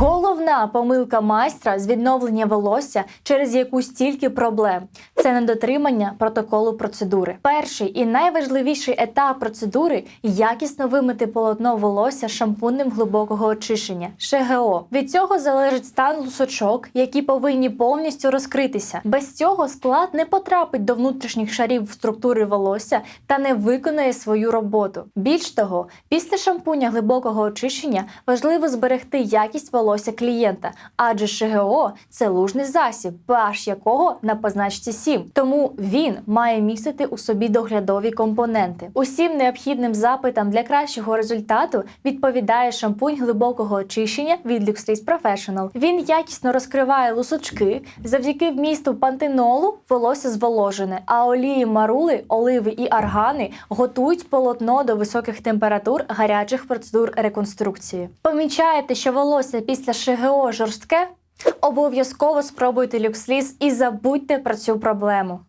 Головна помилка майстра з відновлення волосся, через яку стільки проблем, це недотримання протоколу процедури. Перший і найважливіший етап процедури якісно вимити полотно волосся шампунем глибокого очищення ШГО. Від цього залежить стан лусочок, які повинні повністю розкритися. Без цього склад не потрапить до внутрішніх шарів структури волосся та не виконає свою роботу. Більш того, після шампуня глибокого очищення важливо зберегти якість волосся клієнта, адже ШГО це лужний засіб, pH якого на позначці 7. Тому він має містити у собі доглядові компоненти. Усім необхідним запитам для кращого результату відповідає шампунь глибокого очищення від LuxLease Professional. Він якісно розкриває лусочки завдяки вмісту пантенолу волосся зволожене, а олії марули, оливи і аргани готують полотно до високих температур гарячих процедур реконструкції. Помічаєте, що волосся після ШГО жорстке? Обов'язково спробуйте люксліз і забудьте про цю проблему.